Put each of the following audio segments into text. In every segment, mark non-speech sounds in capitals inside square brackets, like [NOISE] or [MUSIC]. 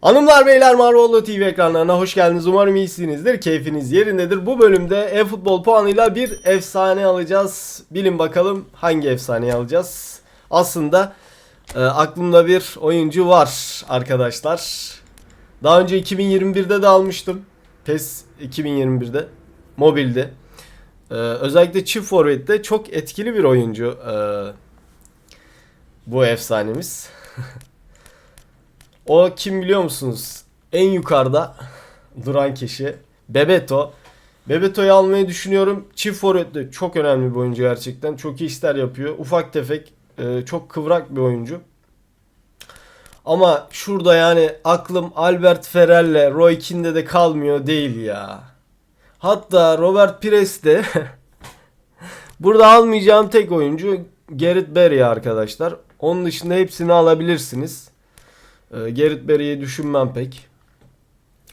Hanımlar beyler Marvolo TV ekranlarına hoş geldiniz. Umarım iyisinizdir. Keyfiniz yerindedir. Bu bölümde e-futbol puanıyla bir efsane alacağız. Bilin bakalım hangi efsaneyi alacağız. Aslında e, aklımda bir oyuncu var arkadaşlar. Daha önce 2021'de de almıştım. PES 2021'de. Mobilde. E, özellikle çift forvette çok etkili bir oyuncu. e, bu efsanemiz. [LAUGHS] O kim biliyor musunuz? En yukarıda duran kişi Bebeto. Bebeto'yu almayı düşünüyorum. Çift forvetli çok önemli bir oyuncu gerçekten. Çok iyi işler yapıyor. Ufak tefek e, çok kıvrak bir oyuncu. Ama şurada yani aklım Albert Ferrer'le Roy Keane'de de kalmıyor değil ya. Hatta Robert Pires de [LAUGHS] burada almayacağım tek oyuncu Gerrit Barry arkadaşlar. Onun dışında hepsini alabilirsiniz. E, Gerrit Barry'i düşünmem pek.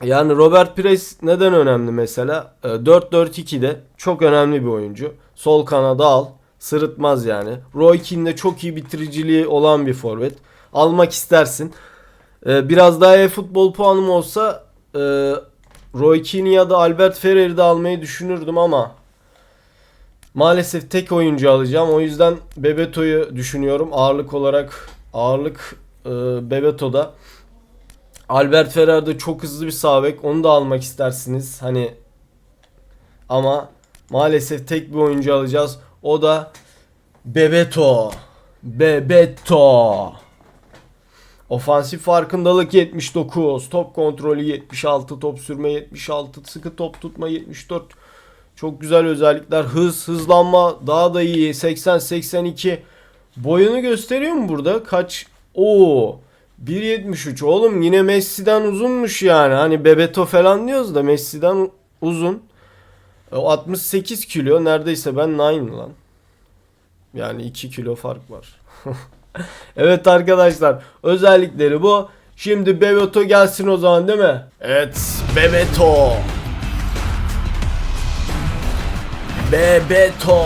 Yani Robert Pires neden önemli mesela? E, 4-4-2'de çok önemli bir oyuncu. Sol kanada al. Sırıtmaz yani. Roy Keane'de çok iyi bitiriciliği olan bir forvet. Almak istersin. E, biraz daha e-futbol puanım olsa e, Roy Keane ya da Albert Ferrer'i de almayı düşünürdüm ama maalesef tek oyuncu alacağım. O yüzden Bebeto'yu düşünüyorum. Ağırlık olarak ağırlık e, Bebeto'da. Albert Ferrer de çok hızlı bir sağ bek. Onu da almak istersiniz. Hani ama maalesef tek bir oyuncu alacağız. O da Bebeto. Bebeto. Ofansif farkındalık 79, top kontrolü 76, top sürme 76, sıkı top tutma 74. Çok güzel özellikler. Hız, hızlanma daha da iyi. 80 82. Boyunu gösteriyor mu burada? Kaç? Oo. 1.73 oğlum yine Messi'den uzunmuş yani. Hani Bebeto falan diyoruz da Messi'den uzun. E, O 68 kilo neredeyse ben 9 lan. Yani 2 kilo fark var. [LAUGHS] evet arkadaşlar özellikleri bu. Şimdi Bebeto gelsin o zaman değil mi? Evet Bebeto. Bebeto.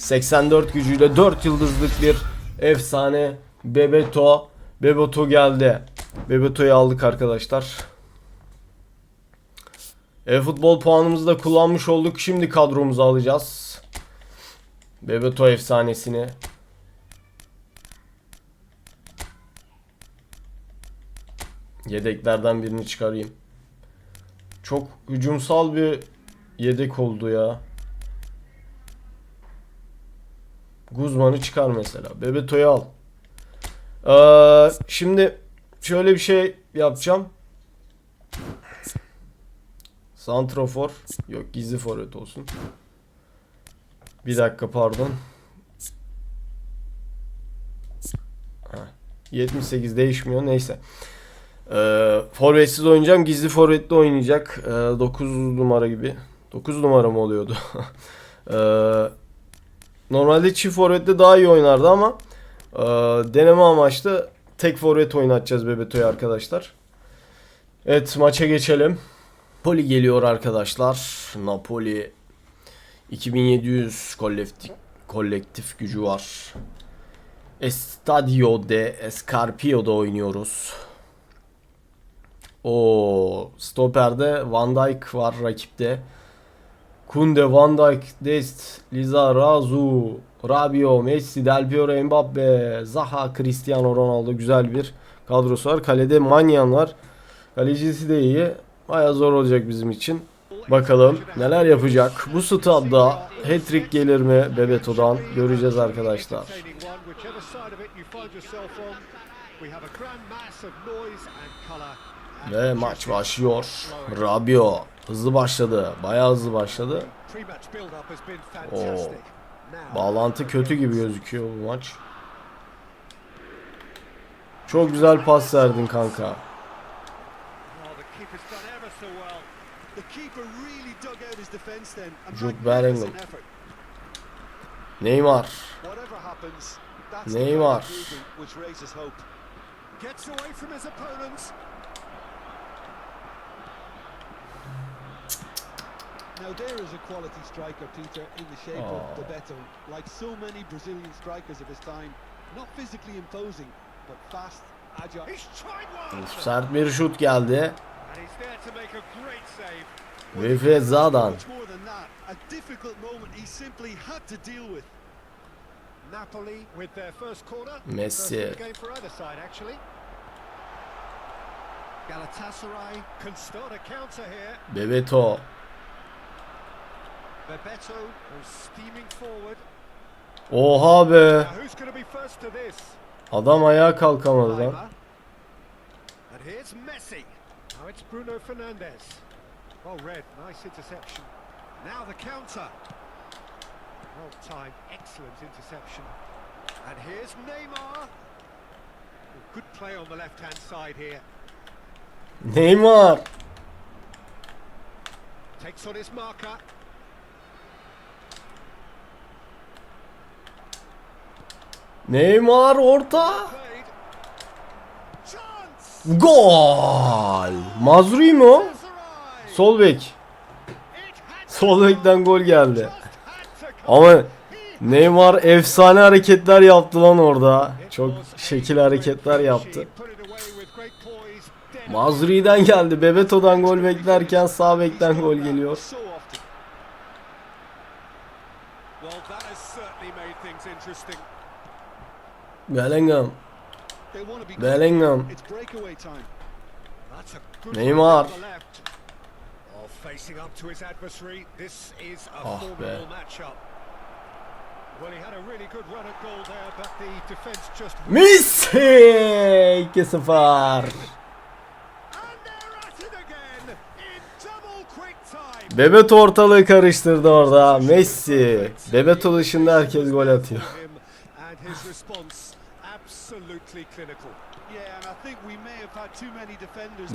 84 gücüyle 4 yıldızlık bir efsane Bebeto. Bebeto geldi. Bebeto'yu aldık arkadaşlar. E futbol puanımızı da kullanmış olduk. Şimdi kadromuzu alacağız. Bebeto efsanesini. Yedeklerden birini çıkarayım. Çok hücumsal bir yedek oldu ya. Guzman'ı çıkar mesela. Bebeto'yu al. Ee, şimdi şöyle bir şey yapacağım. Santrofor. Yok gizli forvet olsun. Bir dakika pardon. Heh, 78 değişmiyor neyse. Ee, forvetsiz oynayacağım. Gizli forvetli oynayacak. Ee, 9 numara gibi. 9 numara mı oluyordu? [LAUGHS] ee, Normalde çift forvette daha iyi oynardı ama e, deneme amaçlı tek forvet oynatacağız Bebeto'yu arkadaşlar. Evet maça geçelim. Napoli geliyor arkadaşlar. Napoli 2700 kolektif, kolektif gücü var. Estadio de Escarpio'da oynuyoruz. O stoperde Van Dijk var rakipte. Kunde, Van Dijk, Dest, Liza, Razu, Rabio, Messi, Del Piero, Mbappe, Zaha, Cristiano Ronaldo güzel bir kadrosu var. Kalede Manyan var. Kalecisi de iyi. Baya zor olacak bizim için. Bakalım neler yapacak. Bu stadda hat-trick gelir mi Bebeto'dan göreceğiz arkadaşlar. Ve maç başlıyor. Rabio hızlı başladı. Bayağı hızlı başladı. Oo. Bağlantı kötü gibi gözüküyor bu maç. Çok güzel pas verdin kanka. Jude Bellingham. Neymar. Neymar. Now there is a quality striker, Peter, in the shape Oh. of Bebeto. Like so many Brazilian strikers of his time, Not physically imposing, but fast, agile. He's tried one. Sert bir şut geldi. And he's there to make a great save. Wilfried Zadan. Much more than that. A difficult moment he simply had to deal with. Napoli with their first corner. Messi. First to this? Adam ayağa kalkamadı lan. Lima. And here's Messi. Now it's Bruno Fernandes. Well read, nice interception. Now the counter. Well timed, excellent interception. And here's Neymar. Good play on the left-hand side here. Neymar. Takes on his marker. Neymar orta. Gol. Mazrui? Galatasaray! Sol bek. Sol bekten gol geldi. Ama Neymar efsane hareketler yaptı lan orada. Çok şekil hareketler yaptı. Mazri'den geldi. Bebeto'dan gol beklerken sağ bekten gol geliyor. So often. Well, that has certainly made things interesting. Bellingham. Bellingham. Neymar. Ah be. Messi 2-0. And they're at it again in double quick time. Bebeto ortalığı karıştırdı orada. Messi. Bebeto dışında herkes gol atıyor. [LAUGHS]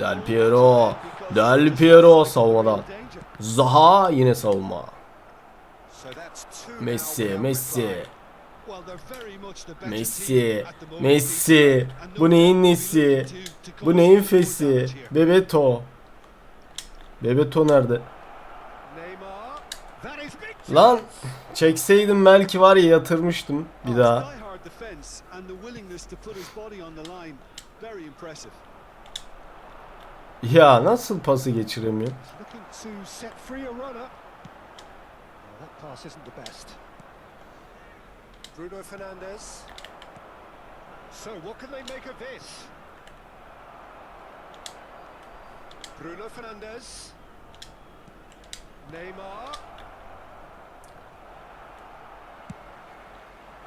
Del Piero. Del Piero savunmadan. Zaha yine savunma. Messi, Messi. Messi. Messi. Bu neyin nesi? Bu neyin fesi? Bebeto. Bebeto nerede? Lan çekseydim belki var ya yatırmıştım bir Oh, daha. And the willingness to put his body on the line. Very impressive. Ya nasıl pası geçiremiyor? Looking to set free a runner. Well, that pass isn't the best. Bruno Fernandes. So what can they make of this? Bruno Fernandes. Neymar.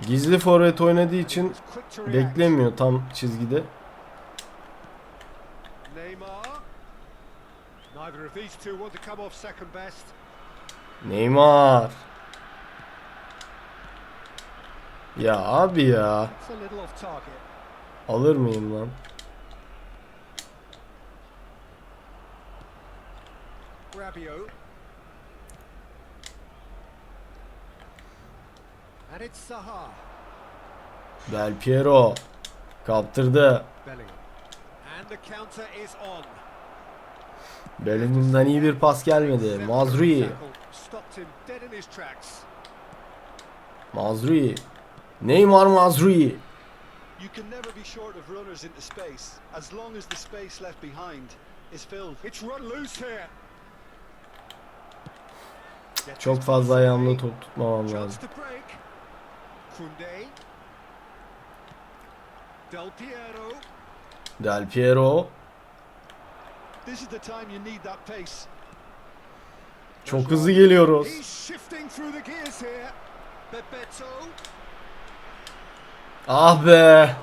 Gizli forvet oynadığı için beklemiyor tam çizgide. Neymar. Ya abi ya. Alır mıyım lan? Rabiot. İt's Saha. Del Piero. Kaptırdı. Bellingham'dan iyi bir pas gelmedi. Mazrui. Mazrui. Neymar Mazrui. You can never be short of runners into space, as long as the space left behind is filled. It's run loose here. Çok fazla ayağımda top tutmamam lazım. Kunde. Del Piero. Del Piero. This is the time you need that pace. Çok hızlı geliyoruz. Ah be.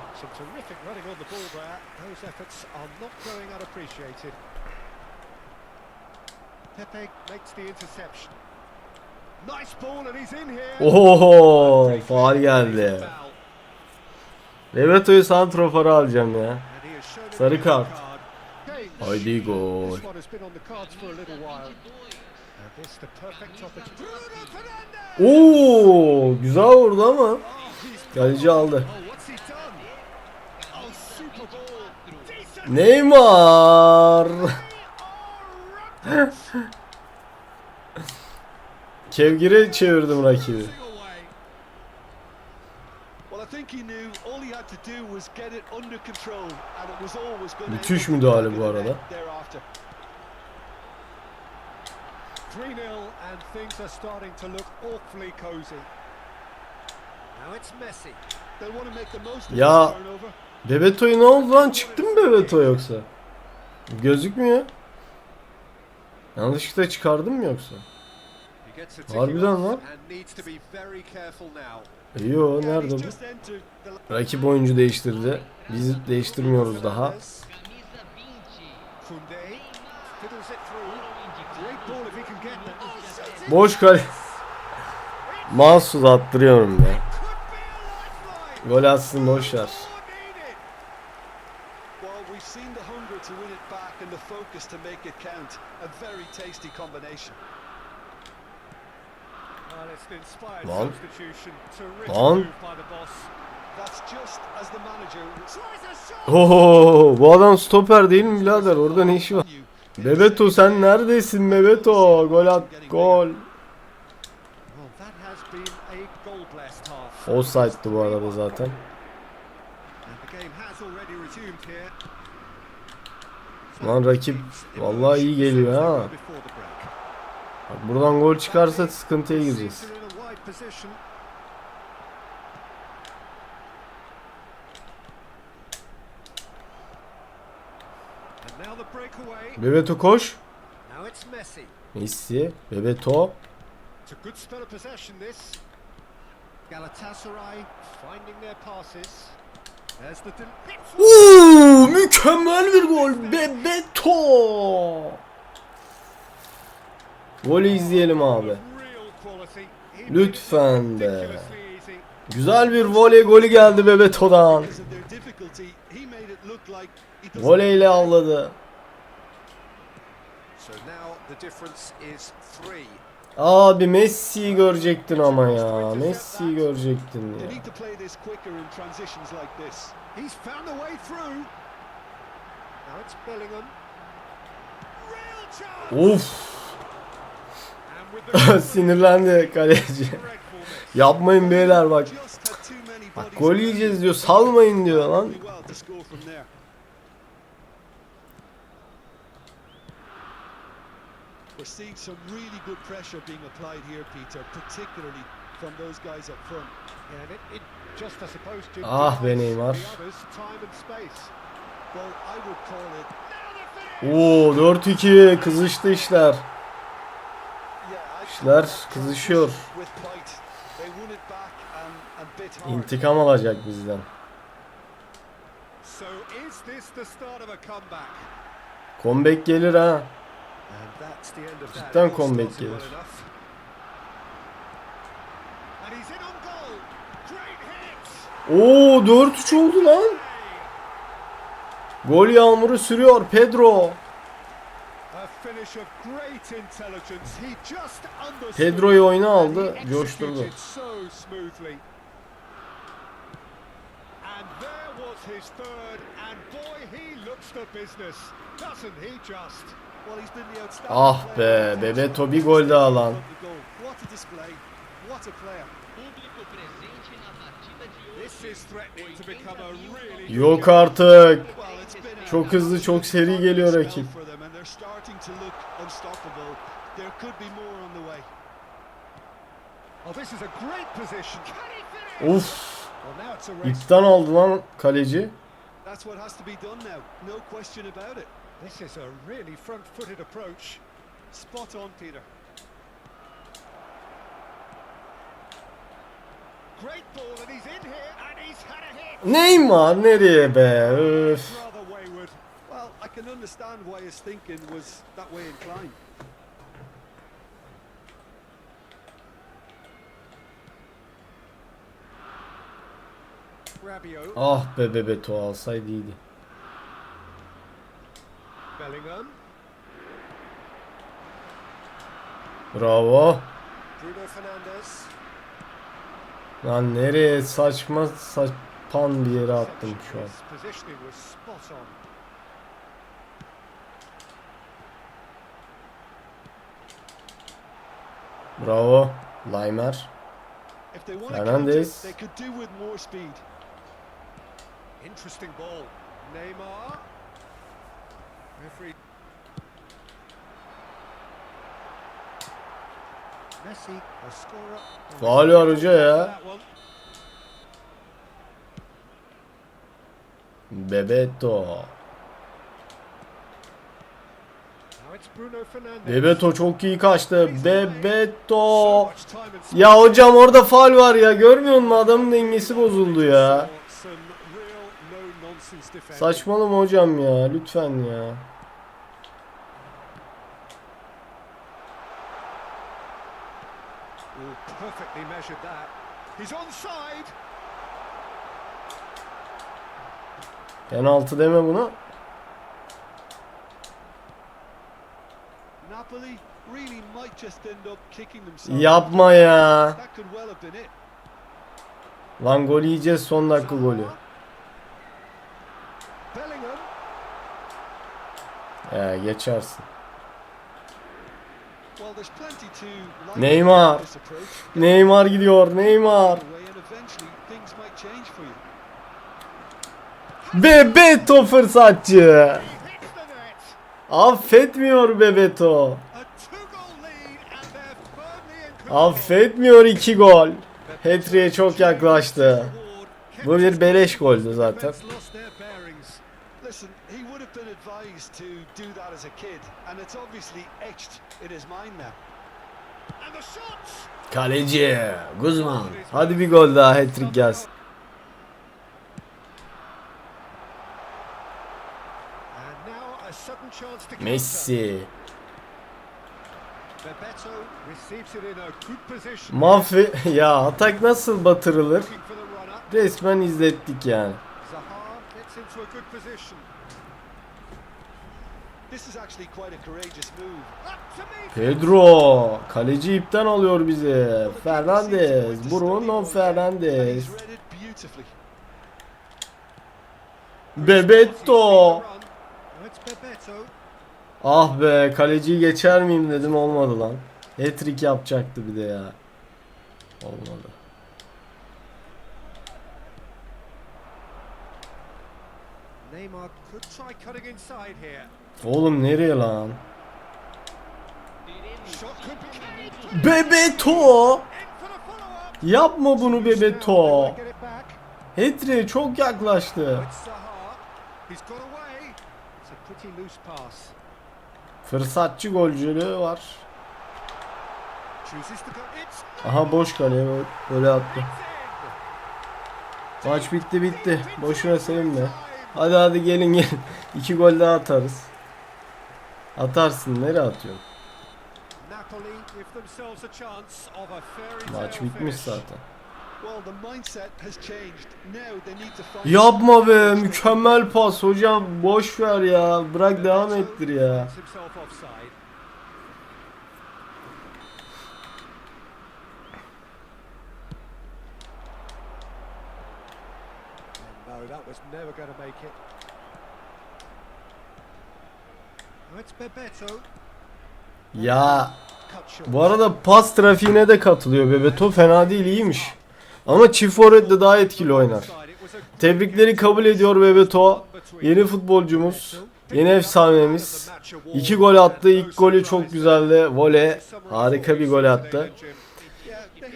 Pepe makes the interception. Nice ball and he's in here. Oho, faal geldi. Bebeto'yu santrofora alacağım ya. Sarı kart. Haydi gol. Oo, güzel vurdu ama Oh, kaleci aldı. Oh, [LAUGHS] what's he done? Oh, super ball. Decent. Neymar. Oh, Kevgire çevirdim rakibi. away. Well, I think he knew all he had to do was get it under control and it was always going to Müthiş müdahale bu arada. thereafter. 3-0 and things are starting to look awfully cosy. Now it's Messi. They'll want to make the most of Ya. Bebeto'yu ne oldu lan? Çıktı mı Bebeto yoksa? Gözükmüyor. Yanlışlıkla çıkardım mı yoksa? He gets a ticking Harbiden. E, Yo Yeah, nerede bu? Rakip oyuncu değiştirdi. Biz değiştirmiyoruz daha. Boş kale. [LAUGHS] Mahsus attırıyorum be. Gol atsın boş to make it count. A very tasty combination. A shot. Oo, bu adam stoper değil mi birader? Orada ne işi var? Bebeto sen neredesin Bebeto? Gol at gol. Offside'dı bu arada zaten. Lan rakip vallahi iyi geliyor ha. Buradan gol çıkarsa sıkıntıya gireceğiz. Bebeto koş. Messi. Bebeto. Uuu, mükemmel bir gol. Bebeto. Golü izleyelim abi. Lütfen be. Güzel bir voley golü geldi Bebeto'dan. Voleyle avladı. Abi Messi'yi görecektin ama ya. Messi'yi görecektin ya. Of. [LAUGHS] Sinirlendi kaleci. Yapmayın beyler bak. Bak gol yiyeceğiz diyor. Salmayın diyor lan. We're seeing some really good pressure being applied here, Peter, particularly from those guys up front. And it, it just, I suppose, to Ah be Neymar. time and space. Well, I would call it. Oo 4-2 kızıştı işler. Yeah, I İşler kızışıyor. with fight. They won it back and, and bit hard. İntikam alacak bizden. Comeback? Gelir ha. Cidden comeback gelir. Oo 4-3 oldu lan. Gol yağmuru sürüyor Pedro. A finish of great intelligence. He just understood. Pedro'yu oyuna aldı, coşturdu. executed So smoothly. And there was his third, and boy, he looks the business, doesn't he? Just. Well, he's been the outstanding Ah be, Bebeto bir gol daha lan. of the goal. What a display. What a player. Público presente na partida de hoje. This is threatening to become a really. good Yok artık. Çok hızlı, çok seri geliyor rakip. To look unstoppable. There could be more on the way. Oh, this is a great position. Race. İpten aldı lan kaleci. That's what has to be done now. No question about it. This is a really front-footed approach. Spot on, Peter. Great ball, and he's in here, and he's had a hit. Neymar nereye be? Öf. I can understand why his thinking was that way inclined. Ah be Bebeto alsaydı iyiydi. Bellingham, Bravo. Bruno Fernandes. Lan nereye saçma sapan bir yere attım şu an. His positioning was spot on. Bravo. Laimer. If they want to Fernandes. counter, they could do with more speed. Interesting ball. Neymar. Referee. Messi, a scorer. Var hoca ya. Bebeto. Now it's Bruno Fernandes. Bebeto çok iyi kaçtı. Bebeto. Ya hocam orada faul var ya. Görmüyor musun? Adamın dengesi bozuldu ya. Saçmalama hocam ya. Lütfen ya. Perfectly measured that. He's onside. Penaltı deme bunu. Napoli really might just end up kicking themselves. Yapma ya. Lan gol yiyeceğiz son dakika golü. Ya geçersin. Neymar. Neymar gidiyor. Neymar. You. Bebeto fırsatçı. He hits the net. Affetmiyor in control. Affetmiyor iki gol. Hat-trick'e çok yaklaştı. Bu bir beleş goldü zaten. Listen. Kaleci Guzman. Hadi bir gol daha hat-trick gelsin. And now a sudden chance to counter. Messi. Bebeto receives it in a good position. Mahve [LAUGHS] ya atak nasıl batırılır? Resmen izlettik yani. Pedro kaleci ipten alıyor bizi. Fernandes, Bruno beautifully. Bebeto. Ah be kaleciyi geçer miyim dedim olmadı lan. Hat-trick yapacaktı bir de ya. Olmadı. Neymar could try cutting inside here. Oğlum nereye lan? Bebeto! Yapma bunu Bebeto. Hat-trick'e çok yaklaştı. Fırsatçı golcülüğü var. Aha boş kaleye böyle attı. Maç bitti bitti. Boşuna sevinme. Hadi hadi gelin gelin. [LAUGHS] İki gol daha atarız. Atarsın nereye atıyorsun? Maç bitmiş zaten. Well, the mindset has changed. Now they need to find. Yapma be mükemmel pas hocam boş ver ya bırak devam ettir ya. Gets himself offside. And No, that was never going to make it. Now It's Bebeto. Ya bu arada pas trafiğine de katılıyor Bebeto fena değil iyiymiş. Ama çift forvetle daha etkili oynar. Tebrikleri kabul ediyor Bebeto. Yeni futbolcumuz, yeni efsanemiz. İki gol attı. İlk golü çok güzeldi. Vole harika bir gol attı.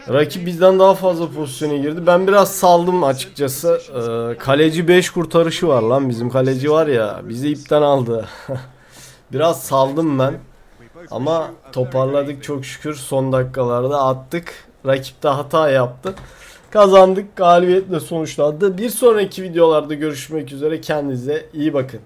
Rakip bizden daha fazla pozisyona girdi. Ben biraz saldım açıkçası. Ee, kaleci 5 kurtarışı var lan. Bizim kaleci var ya. Bizi ipten aldı. [LAUGHS] biraz saldım ben. Ama toparladık çok şükür. Son dakikalarda attık. Rakip de hata yaptı. Kazandık. Galibiyetle sonuçlandı. Bir sonraki videolarda görüşmek üzere. Kendinize iyi bakın.